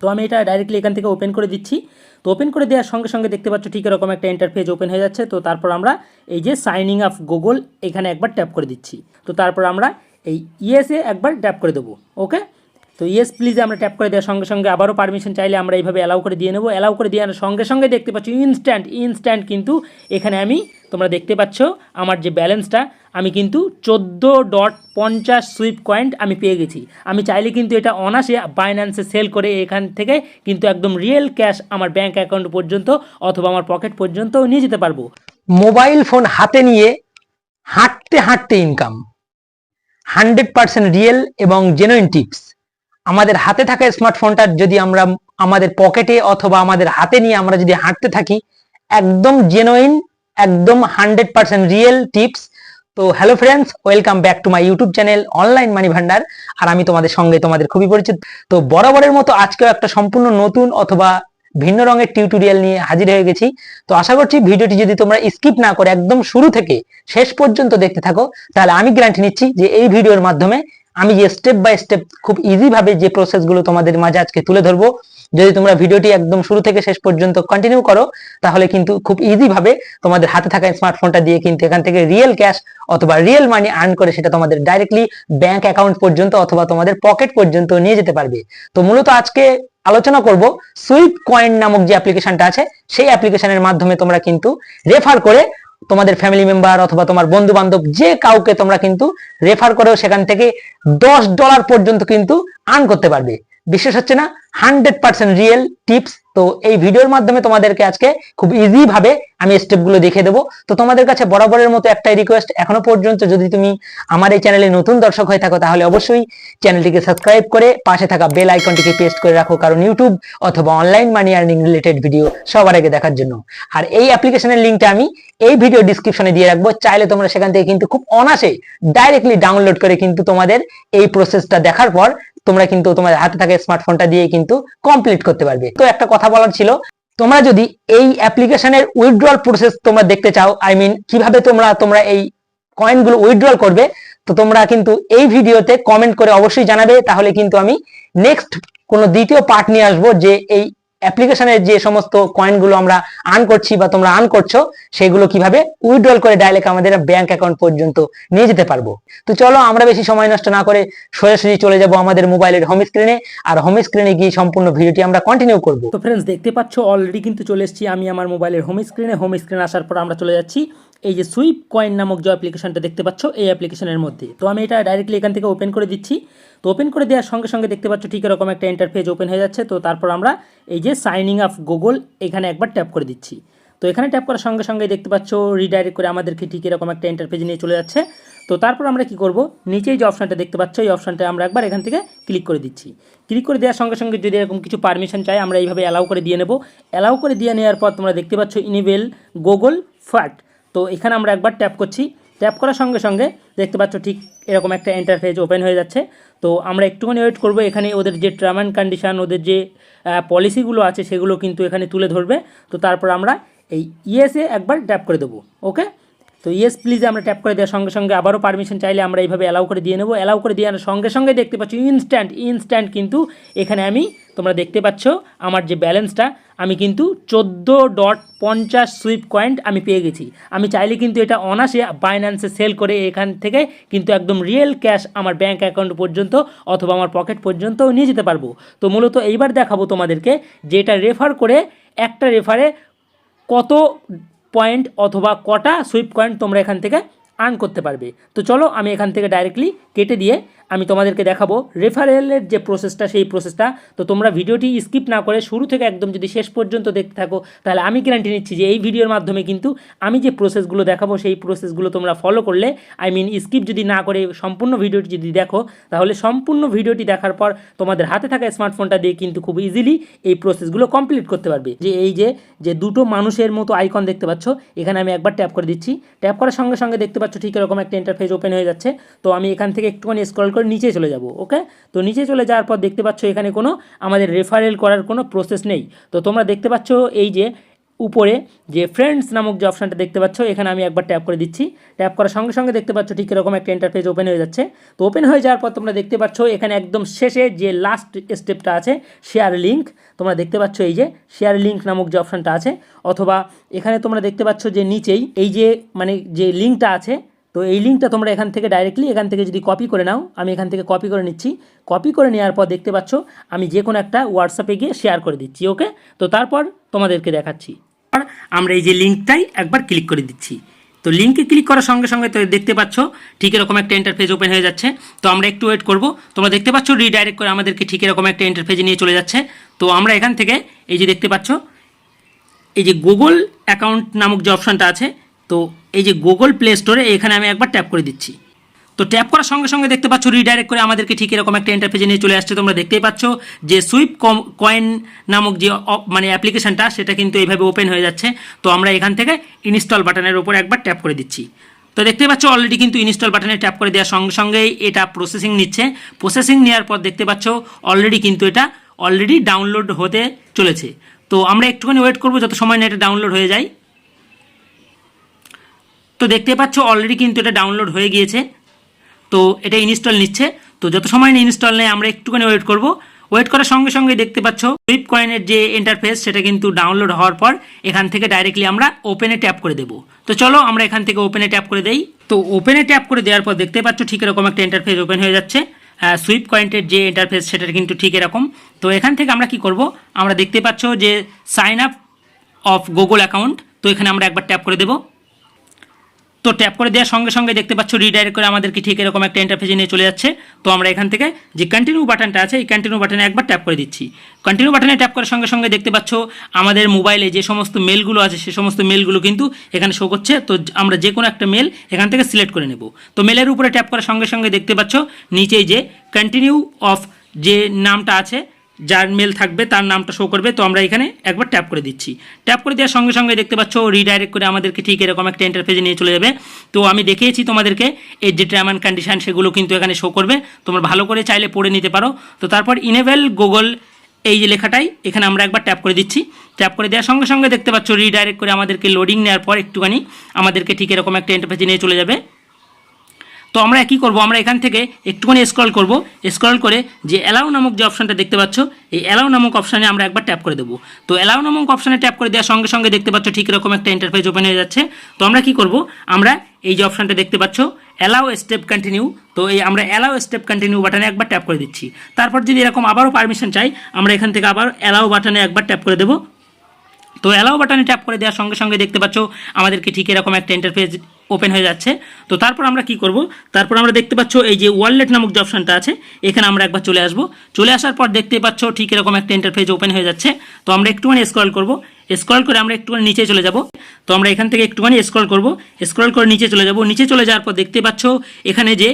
তো আমি এটা ডাইরেক্টলি এখান থেকে ওপেন করে দিচ্ছি। তো ওপেন করে দেওয়ার সঙ্গে সঙ্গে দেখতে পাচ্ছ ঠিক এরকম একটা ইন্টারফেস ওপেন হয়ে যাচ্ছে। তো তারপর আমরা এই যে সাইনিং আপ গুগল এখানে একবার ট্যাপ করে দিচ্ছি। তো তারপর আমরা এই ইএসএ একবার ট্যাপ করে দেবো। ওকে তো ইয়েস প্লিজে আমরা ট্যাপ করে দেওয়ার সঙ্গে সঙ্গে আবারও পারমিশন চাইলে আমরা এইভাবে অ্যালাউ করে দিয়ে নেব। অ্যালাউ করে দিয়ে দেওয়ার সঙ্গে সঙ্গে দেখতে পাচ্ছ ইনস্ট্যান্ট ইনস্ট্যান্ট কিন্তু এখানে আমি তোমরা দেখতে পাচ্ছ আমার যে ব্যালেন্সটা আমি কিন্তু চোদ্দ ডট পঞ্চাশ সুইপ কয়েন্ট আমি পেয়ে গেছি। আমি চাইলে কিন্তু এটা অনাসে বাইন্যান্সে সেল করে এখান থেকে কিন্তু একদম রিয়েল ক্যাশ আমার ব্যাঙ্ক অ্যাকাউন্ট পর্যন্ত অথবা আমার পকেট পর্যন্ত নিয়ে যেতে পারব। মোবাইল ফোন হাতে নিয়ে হাঁটতে হাঁটতে ইনকাম হান্ড্রেড পার্সেন্ট রিয়েল এবং জেনুইন টিপস আমাদের হাতে থাকা স্মার্টফোনটা যদি আমরা আমাদের পকেটে অথবা আমাদের হাতে নিয়ে আমরা যদি হাঁটতে থাকি, একদম জেনুইন একদম হান্ড্রেড পার্সেন্ট রিয়েল টিপস তো hello friends welcome back to my YouTube channel online money Bhandar আর আমি তোমাদের সঙ্গে তোমাদের খুবই পরিচিত। তো বরাবরের মতো আজকেও একটা সম্পূর্ণ নতুন অথবা ভিন্ন রঙের টিউটোরিয়াল নিয়ে হাজির হয়ে গেছি। তো আশা করছি ভিডিওটি যদি তোমরা স্কিপ না করে একদম শুরু থেকে শেষ পর্যন্ত দেখতে থাকো, তাহলে আমি গ্যারান্টি নিচ্ছি যে এই ভিডিওর মাধ্যমে আমি যে স্টেপ বাই স্টেপ খুব ইজি ভাবে যে প্রসেসগুলো তোমাদের মাঝে আজকে তুলে ধরবো, যদি তোমরা ভিডিওটি একদম শুরু থেকে শেষ পর্যন্ত কন্টিনিউ করো, তাহলে কিন্তু খুব ইজি ভাবে তোমাদের হাতে থাকা স্মার্টফোনটা দিয়ে কিন্তু এখান থেকে রিয়েল ক্যাশ অথবা রিয়েল মানি আর্ন করে সেটা তোমাদের ডাইরেক্টলি ব্যাংক অ্যাকাউন্ট পর্যন্ত অথবা তোমাদের পকেট পর্যন্ত নিয়ে যেতে পারবে। তো মূলত আজকে আলোচনা করব সুইপ কয়েন নামক যে অ্যাপ্লিকেশনটা আছে, সেই অ্যাপ্লিকেশনের মাধ্যমে তোমরা কিন্তু রেফার করে তোমাদের ফ্যামিলি মেম্বার অথবা তোমার বন্ধু বান্ধব যে কাউকে তোমরা কিন্তু রেফার করেও সেখান থেকে দশ ডলার পর্যন্ত কিন্তু আর্ন করতে পারবে। বিশ্বাস হচ্ছে না? হান্ড্রেড পার্সেন্ট রিয়েল টিপস তো এই ভিডিওর মাধ্যমে তোমাদেরকে আজকে খুব ইজি ভাবে আমি স্টেপগুলো দেখিয়ে দেবো। তো তোমাদের কাছে বরাবরের মতো একটাই রিকোয়েস্ট এখনও পর্যন্ত যদি তুমি আমার এই চ্যানেলে নতুন দর্শক হয়ে থাকো, তাহলে অবশ্যই চ্যানেলটিকে সাবস্ক্রাইব করে পাশে থাকা বেল আইকনটিকে পেস্ট করে রাখো, কারণ ইউটিউব অথবা online money earning related video সবার আগে দেখার জন্য। আর এই অ্যাপ্লিকেশনের লিঙ্কটা আমি এই ভিডিও ডিসক্রিপশনে দিয়ে রাখব। চাইলে তোমরা সেখান থেকে কিন্তু খুব অনাসে ডাইরেক্টলি ডাউনলোড করে কিন্তু তোমাদের এই প্রসেসটা দেখার পর তোমরা কিন্তু তোমার হাতে থাকে স্মার্টফোনটা দিয়ে কিন্তু কমপ্লিট করতে পারবে। তো একটা কথা বলার ছিল, তোমরা যদি এই অ্যাপ্লিকেশনের উইথড্রল প্রসেস তোমরা দেখতে চাও আই মিন কীভাবে তোমরা তোমরা এই কয়েনগুলো উইথড্রল করবে, তো তোমরা কিন্তু এই ভিডিওতে কমেন্ট করে অবশ্যই জানাবে, তাহলে কিন্তু আমি নেক্সট কোনো দ্বিতীয় পার্ট নিয়ে আসব যে এই অ্যাপ্লিকেশনের যে সমস্ত কয়েনগুলো আমরা আর্ন করছি বা তোমরা আর্ন করছ, সেগুলো কীভাবে উইথড্রল করে ডাইরেক্ট আমাদের ব্যাংক অ্যাকাউন্ট পর্যন্ত নিয়ে যেতে পারব। তো চলো আমরা বেশি সময় নষ্ট না করে সোজাসুজি চলে যাব আমাদের মোবাইলের হোম স্ক্রিনে আর হোম স্ক্রিনে গিয়ে সম্পূর্ণ ভিডিওটি আমরা কন্টিনিউ করব। তো ফ্রেন্ডস দেখতে পাচ্ছ অলরেডি কিন্তু চলে এসেছি আমি আমার মোবাইলের হোম স্ক্রিনে হোম স্ক্রিনে আসার পর আমরা চলে যাচ্ছি এই যে সুইপ কয়েন নামক যে অ্যাপ্লিকেশনটা দেখতে পাচ্ছ, এই অ্যাপ্লিকেশনের মধ্যে। তো আমি এটা ডাইরেক্টলি এখান থেকে ওপেন করে দিচ্ছি। তো ওপেন করে দেওয়ার সঙ্গে সঙ্গে দেখতে পাচ্ছ ঠিক এরকম একটা ইন্টারফেস ওপেন হয়ে যাচ্ছে। তো তারপর আমরা এই যে সাইনিং আপ গুগল এখানে একবার ট্যাপ করে দিচ্ছি। তো এখানে ট্যাপ করার সঙ্গে সঙ্গে দেখতে পাচ্ছ রিডাইরেক্ট করে আমাদেরকে ঠিক এরকম একটা ইন্টারফেস নিয়ে চলে যাচ্ছে। তো তারপর আমরা কি করব? নিচেই যে অপশানটা দেখতে পাচ্ছ, এই অপশানটা আমরা একবার এখান থেকে ক্লিক করে দিচ্ছি। ক্লিক করে দেওয়ার সঙ্গে সঙ্গে যদি এরকম কিছু পারমিশন চাই, আমরা এইভাবে অ্যালাউ করে দিয়ে নেব। অ্যালাউ করে দিয়ে নেওয়ার পর তোমরা দেখতে পাচ্ছ ইনিবেল গুগল ফ্যাট তো এখানে আমরা একবার ট্যাপ করছি। ট্যাপ করার সঙ্গে সঙ্গে দেখতে পাচ্ছ ঠিক এরকম একটা ইন্টারফেস ওপেন হয়ে যাচ্ছে। তো আমরা একটুখানি ওয়েট করব, এখানে ওদের যে টার্ম অ্যান্ড কন্ডিশন ওদের যে পলিসিগুলো আছে সেগুলো কিন্তু এখানে তুলে ধরবে। তো তারপর আমরা এই ইএসএ একবার ট্যাপ করে দেবো ওকে তো ইয়েস প্লিজ আমরা ট্যাপ করে দেওয়ার সঙ্গে সঙ্গে আবারও পারমিশন চাইলে আমরা এইভাবে অ্যালাউ করে দিয়ে নেব। অ্যালাউ করে দেওয়ার সঙ্গে সঙ্গে দেখতে পাচ্ছি ইনস্ট্যান্ট ইনস্ট্যান্ট কিন্তু এখানে আমি তোমরা দেখতে পাচ্ছ আমার যে ব্যালেন্সটা, আমি কিন্তু চোদ্দ ডট পঞ্চাশ সুইপ কয়েন্ট আমি পেয়ে গেছি। আমি চাইলে কিন্তু এটা অনাসে বাইন্যান্সে সেল করে এখান থেকে কিন্তু একদম রিয়েল ক্যাশ আমার ব্যাঙ্ক অ্যাকাউন্ট পর্যন্ত অথবা আমার পকেট পর্যন্ত নিয়ে যেতে পারব। তো মূলত এইবার দেখাবো তোমাদেরকে যে এটা রেফার করে, একটা রেফারে কত পয়েন্ট অথবা কটা সুইপ কয়েন্ট তোমরা এখান থেকে আর্ন করতে পারবে। তো চলো আমি এখান থেকে ডাইরেক্টলি কেটে দিয়ে আমি তোমাদেরকে দেখাবো রেফারেলের যে প্রসেসটা সেই প্রসেসটা তো তোমরা ভিডিওটি স্কিপ না করে শুরু থেকে একদম যদি শেষ পর্যন্ত দেখতে থাকো, তাহলে আমি গ্যারান্টি নিচ্ছি যে এই ভিডিওর মাধ্যমে কিন্তু আমি যে প্রসেসগুলো দেখাবো, সেই প্রসেসগুলো তোমরা ফলো করলে আই মিন স্কিপ যদি না করে সম্পূর্ণ ভিডিওটি যদি দেখো, তাহলে সম্পূর্ণ ভিডিওটি দেখার পর তোমাদের হাতে থাকা স্মার্টফোনটা দিয়ে কিন্তু খুব ইজিলি এই প্রসেসগুলো কমপ্লিট করতে পারবে। যে এই যে যে দুটো মানুষের মতো আইকন দেখতে পাচ্ছ, এখানে আমি একবার ট্যাপ করে দিচ্ছি। ট্যাপ করার সঙ্গে সঙ্গে দেখতে ঠিক এরকম একটা ইন্টারফেস ওপেন হয়ে যাচ্ছে, তো আমি এখান থেকে একটুখানি স্ক্রল করে নিচে চলে যাব ওকে তো নিচে চলে যাওয়ার পর দেখতে পাচ্ছ এখানে কোনো আমাদের রেফারেল করার কোনো প্রসেস নেই। তো তোমরা দেখতে পাচ্ছ এই যে উপরে যে ফ্রেন্ডস নামক যে অপশানটা দেখতে পাচ্ছ, এখানে আমি একবার ট্যাপ করে দিচ্ছি। ট্যাপ করার সঙ্গে সঙ্গে দেখতে পাচ্ছ ঠিক এরকম একটা ইন্টারফেস ওপেন হয়ে যাচ্ছে। তো ওপেন হয়ে যাওয়ার পর তোমরা দেখতে পাচ্ছ, এখানে একদম শেষে যে লাস্ট স্টেপটা আছে শেয়ার লিঙ্ক তোমরা দেখতে পাচ্ছ এই যে শেয়ার লিঙ্ক নামক যে অপশানটা আছে, অথবা এখানে তোমরা দেখতে পাচ্ছ যে নিচেই এই যে মানে যে লিঙ্কটা আছে, তো এই লিঙ্কটা তোমরা এখান থেকে ডাইরেক্টলি এখান থেকে যদি কপি করে নাও, আমি এখান থেকে কপি করে নিচ্ছি। কপি করে নেওয়ার পর দেখতে পাচ্ছ, আমি যে কোনো একটা হোয়াটসঅ্যাপে গিয়ে শেয়ার করে দিচ্ছি ওকে তো তারপর তোমাদেরকে দেখাচ্ছি। আমরা এই যে লিঙ্কটাই একবার ক্লিক করে দিচ্ছি। তো লিঙ্কে ক্লিক করার সঙ্গে সঙ্গে তো দেখতে পাচ্ছ, ঠিক এরকম একটা ইন্টারফেস ওপেন হয়ে যাচ্ছে। তো আমরা একটু ওয়েট করব। তোমরা দেখতে পাচ্ছ রিডাইরেক্ট করে আমাদেরকে ঠিক এরকম একটা ইন্টারফেসে নিয়ে চলে যাচ্ছে। তো আমরা এখান থেকে এই যে দেখতে পাচ্ছ, এই যে গুগল অ্যাকাউন্ট নামক যে অপশানটা আছে, তো এই যে গুগল প্লে স্টোরে এখানে আমি একবার ট্যাপ করে দিচ্ছি। তো ট্যাপ করার সঙ্গে সঙ্গে দেখতে পাচ্ছ রিডাইরেক্ট করে আমাদেরকে ঠিক এরকম একটা ইন্টারফেসে নিয়ে চলে আসছে। তোমরা দেখতেই পাচ্ছ যে সুইপ কয়েন নামক যে মানে অ্যাপ্লিকেশনটা সেটা কিন্তু এইভাবে ওপেন হয়ে যাচ্ছে। তো আমরা এখান থেকে ইনস্টল বাটনের ওপর একবার ট্যাপ করে দিচ্ছি। তো দেখতে পাচ্ছ অলরেডি কিন্তু ইনস্টল বাটনে ট্যাপ করে দেওয়ার সঙ্গে সঙ্গেই এটা প্রসেসিং নিচ্ছে। প্রসেসিং নেওয়ার পর দেখতে পাচ্ছ অলরেডি কিন্তু এটা অলরেডি ডাউনলোড হতে চলেছে। তো আমরা একটুখানি ওয়েট করব, যত সময় না এটা ডাউনলোড হয়ে যায়। তো দেখতে পাচ্ছ অলরেডি কিন্তু এটা ডাউনলোড হয়ে গিয়েছে। তো এটা ইনস্টল নিচ্ছে। তো যত সময় না ইনস্টল নেয়, আমরা একটুখানি ওয়েট করব। ওয়েট করার সঙ্গে সঙ্গে দেখতে পাচ্ছ ফ্লিপ কয়েনের যে ইন্টারফেস সেটা কিন্তু ডাউনলোড হওয়ার পর এখান থেকে ডাইরেক্টলি আমরা ওপেনে ট্যাপ করে দেবো। তো চলো, আমরা এখান থেকে ওপেনে ট্যাপ করে দেই। তো ওপেনে ট্যাপ করে দেওয়ার পর দেখতে পাচ্ছ, ঠিক এরকম একটা ইন্টারফেস ওপেন হয়ে যাচ্ছে। সুইপ কয়েন্টের যে ইন্টারফেস সেটা কিন্তু ঠিক এরকম। তো এখান থেকে আমরা কি করব, আমরা দেখতে পাচ্ছ যে sign up of Google account তো এখানে আমরা একবার ট্যাপ করে দেবো। তো ট্যাপ করে দেওয়ার সঙ্গে সঙ্গে দেখতে পাচ্ছ রিডাইরেক্ট করে আমাদেরকে ঠিক এরকম একটা ইন্টারফেসে নিয়ে চলে যাচ্ছে। তো আমরা এখান থেকে যে কন্টিনিউ বাটনটা আছে, এই কন্টিনিউ বাটনে একবার ট্যাপ করে দিচ্ছি। কন্টিনিউ বাটনে ট্যাপ করার সঙ্গে সঙ্গে দেখতে পাচ্ছ, আমাদের মোবাইলে যে সমস্ত মেলগুলো আছে, সে সমস্ত মেলগুলো কিন্তু এখানে শো করছে। তো আমরা যে কোনো একটা মেল এখান থেকে সিলেক্ট করে নেব। তো মেলের উপরে ট্যাপ করার সঙ্গে সঙ্গে দেখতে পাচ্ছ নিচেই যে কন্টিনিউ অফ যে নামটা আছে যার মেল থাকবে, তার নামটা শো করবে। তো আমরা এখানে একবার ট্যাপ করে দিচ্ছি। ট্যাপ করে দেওয়ার সঙ্গে সঙ্গে দেখতে পাচ্ছ রিডাইরেক্ট করে আমাদেরকে ঠিক এরকম একটা ইন্টারফেসে নিয়ে চলে যাবে। তো আমি দেখিয়েছি তোমাদেরকে এর যে টার্ম অ্যান্ড কন্ডিশন সেগুলো কিন্তু এখানে শো করবে। তোমরা ভালো করে চাইলে পড়ে নিতে পারো। তো তারপর ইনেভেল গুগল এই যে লেখাটাই, এখানে আমরা একবার ট্যাপ করে দিচ্ছি। ট্যাপ করে দেওয়ার সঙ্গে সঙ্গে দেখতে পাচ্ছ রিডাইরেক্ট করে আমাদেরকে লোডিং নেওয়ার পর একটুখানি আমাদেরকে ঠিক এরকম একটা ইন্টারফেসে নিয়ে চলে যাবে। তো আমরা কি করব? আমরা এখান থেকে একটুখানি স্ক্রল করব। স্ক্রল করে যে অ্যালাউ নামক যে অপশনটা দেখতে পাচ্ছ, এই অ্যালাউ নামক অপশানে আমরা একবার ট্যাপ করে দেবো। তো অ্যালাউ নামক অপশানে ট্যাপ করে দেওয়ার সঙ্গে সঙ্গে দেখতে পাচ্ছ ঠিক এরকম একটা ইন্টারফেস ওপেন হয়ে যাচ্ছে। তো আমরা কি করব? আমরা এই যে অপশানটা দেখতে পাচ্ছ অ্যালাউ স্টেপ কন্টিনিউ তো এই আমরা অ্যালাউ স্টেপ কন্টিনিউ বাটনে একবার ট্যাপ করে দিচ্ছি। তারপর যদি এরকম আবারও পারমিশন চাই, আমরা এখান থেকে আবার অ্যালাউ বাটনে একবার ট্যাপ করে দেবো। তো অ্যালাউ বাটনে ট্যাপ করে দেওয়ার সঙ্গে সঙ্গে দেখতে পাচ্ছ আমাদেরকে ঠিক এরকম একটা ইন্টারফেস ওপেন হয়ে যাচ্ছে। তো তারপর আমরা কি করব? তারপর আমরা দেখতে পাচ্ছ এই যে ওয়ালেট নামক যে অপশনটা আছে, এখানে আমরা একবার চলে আসব। চলে আসার পর দেখতে পাচ্ছ ঠিক এরকম একটা ইন্টারফেস ওপেন হয়ে যাচ্ছে। তো আমরা একটুখানি স্ক্রল করব। স্ক্রল করে আমরা একটুখানি নিচে চলে যাব। তো আমরা এখান থেকে একটুখানি স্ক্রল করব। স্ক্রল করে নিচে চলে যাব। নিচে চলে যাওয়ার পর দেখতে পাচ্ছ এখানে যে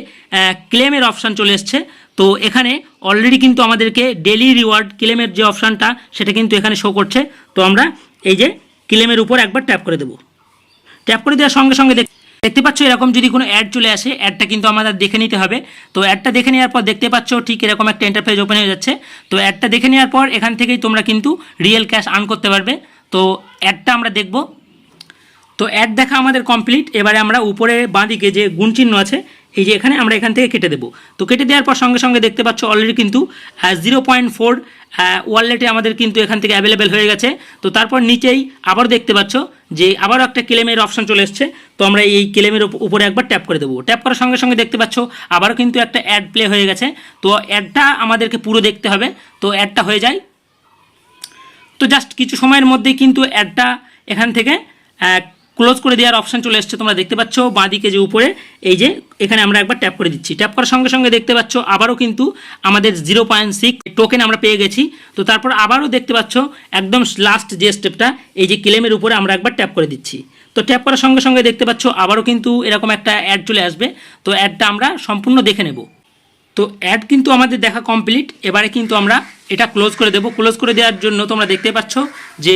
ক্লেমের অপশান চলে এসছে। তো এখানে অলরেডি কিন্তু আমাদেরকে ডেলি রিওয়ার্ড ক্লেমের যে অপশানটা সেটা কিন্তু এখানে শো করছে। তো আমরা এই যে ক্লেমের উপর একবার ট্যাপ করে দেবো। ট্যাপ করে দেওয়ার সঙ্গে সঙ্গে দেখতে পাচ্ছ এরকম যদি কোনো অ্যাড চলে আসে অ্যাডটা কিন্তু আমাদের দেখে নিতে হবে। তো অ্যাডটা দেখে নেওয়ার পর দেখতে পাচ্ছ ঠিক এরকম একটা ইন্টারফেস ওপেন হয়ে যাচ্ছে। তো অ্যাডটা দেখে নেওয়ার পর এখান থেকেই তোমরা কিন্তু রিয়েল ক্যাশ আর্ন করতে পারবে। তো অ্যাডটা আমরা দেখব। তো অ্যাড দেখা আমাদের কমপ্লিট এবারে আমরা উপরে বাঁদিকে যে গুণ চিহ্ন আছে এই যে এখানে আমরা এখান থেকে কেটে দেবো। তো কেটে দেওয়ার পর সঙ্গে সঙ্গে দেখতে পাচ্ছ অলরেডি কিন্তু জিরো পয়েন্ট ফোর ওয়ালেটে আমাদের কিন্তু এখান থেকে অ্যাভেলেবেল হয়ে গেছে। তো তারপর নিচেই আবার দেখতে পাচ্ছ যে আবারও একটা ক্লেমের অপশন চলে এসছে। তো আমরা এই ক্লেমের উপরে একবার ট্যাপ করে দেবো। ট্যাপ করার সঙ্গে সঙ্গে দেখতে পাচ্ছ আবারও কিন্তু একটা অ্যাড প্লে হয়ে গেছে। তো অ্যাডটা আমাদেরকে পুরো দেখতে হবে। তো অ্যাডটা হয়ে যায়। তো জাস্ট কিছু সময়ের মধ্যেই কিন্তু অ্যাডটা এখান থেকে ক্লোজ করে দেওয়ার অপশন চলে এসছে, তোমরা দেখতে পাচ্ছ, বাঁদিকে যে উপরে, এই যে, এখানে আমরা একবার ট্যাপ করে দিচ্ছি। ট্যাপ করার সঙ্গে সঙ্গে দেখতে পাচ্ছ, আবারও কিন্তু আমাদের জিরো পয়েন্ট সিক্স টোকেন আমরা পেয়ে গেছি। তো তারপর আবারও দেখতে পাচ্ছ, একদম লাস্ট যে স্টেপটা এই যে ক্লেমের উপরে আমরা একবার ট্যাপ করে দিচ্ছি। তো ট্যাপ করার সঙ্গে সঙ্গে দেখতে পাচ্ছ, আবারও কিন্তু এরকম একটা অ্যাড চলে আসবে। তো অ্যাডটা আমরা সম্পূর্ণ দেখে নেব। তো অ্যাড কিন্তু আমাদের দেখা কমপ্লিট এবারে কিন্তু আমরা এটা ক্লোজ করে দেবো। ক্লোজ করে দেওয়ার জন্য তোমরা দেখতে পাচ্ছ যে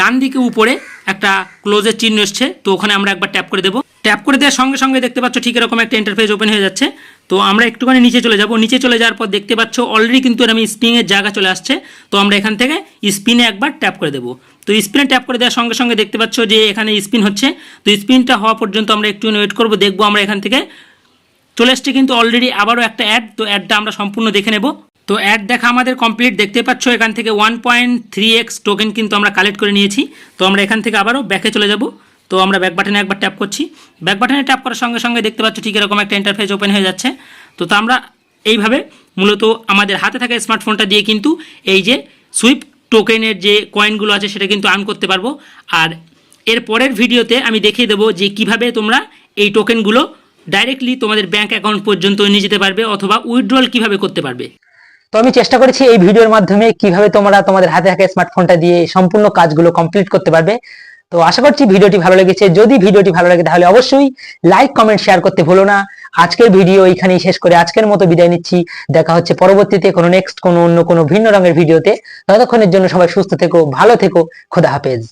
ডান দিকে উপরে একটা ক্লোজের চিহ্ন এসছে, তো ওখানে আমরা একবার ট্যাপ করে দেবো। ট্যাপ করে দেওয়ার সঙ্গে সঙ্গে দেখতে পাচ্ছ ঠিক এরকম একটা ইন্টারফেস ওপেন হয়ে যাচ্ছে। তো আমরা একটুখানি নিচে চলে যাব। নিচে চলে যাওয়ার পর দেখতে পাচ্ছ অলরেডি কিন্তু আমি স্প্রিংয়ের জায়গা চলে আসছে। তো আমরা এখান থেকে স্পিনে একবার ট্যাপ করে দেবো। তো স্পিনে ট্যাপ করে দেওয়ার সঙ্গে সঙ্গে দেখতে পাচ্ছ যে এখানে স্পিন হচ্ছে। তো স্পিনটা হওয়া পর্যন্ত আমরা একটু ওয়েট করব, দেখব আমরা এখান থেকে। চলে এসছে কিন্তু অলরেডি আবারও একটা অ্যাড তো অ্যাডটা আমরা সম্পূর্ণ দেখে নেব। তো অ্যাড দেখা আমাদের কমপ্লিট দেখতে পাচ্ছ, এখান থেকে one point three X token কিন্তু আমরা কালেক্ট করে নিয়েছি। তো আমরা এখান থেকে আবারও ব্যাকে চলে যাব। তো আমরা ব্যাক বাটনে একবার ট্যাপ করছি। ব্যাক বাটনে ট্যাপ করার সঙ্গে সঙ্গে দেখতে পাচ্ছ ঠিক এরকম একটা ইন্টারফেস ওপেন হয়ে যাচ্ছে। তো তা আমরা এইভাবে মূলত আমাদের হাতে থাকা স্মার্টফোনটা দিয়ে কিন্তু এই যে সুইপ টোকেনের যে কয়েনগুলো আছে সেটা কিন্তু আর্ন করতে পারব। আর এর পরের ভিডিওতে আমি দেখিয়ে দেবো যে কীভাবে তোমরা এই টোকেনগুলো ডাইরেক্টলি তোমাদের ব্যাংক অ্যাকাউন্ট পর্যন্ত নিয়ে যেতে পারবে অথবা উইথড্রল কীভাবে করতে পারবে। তো আমি চেষ্টা করেছি এই ভিডিওর মাধ্যমে কীভাবে তোমরা তোমাদের হাতে থাকা স্মার্টফোনটা দিয়ে সম্পূর্ণ কাজগুলো কমপ্লিট করতে পারবে। তো আশা করছি ভিডিওটি ভালো লেগেছে। যদি ভিডিওটি ভালো লাগে তাহলে অবশ্যই লাইক কমেন্ট শেয়ার করতে ভুলো না। আজকের ভিডিও এখানেই শেষ করে আজকের মতো বিদায় নিচ্ছি। দেখা হচ্ছে পরবর্তীতে কোনো নেক্সট কোনো অন্য, কোনো ভিন্ন রঙের ভিডিওতে। ততক্ষণের জন্য সবাই সুস্থ থেকো, ভালো থেকো। খোদা হাফেজ।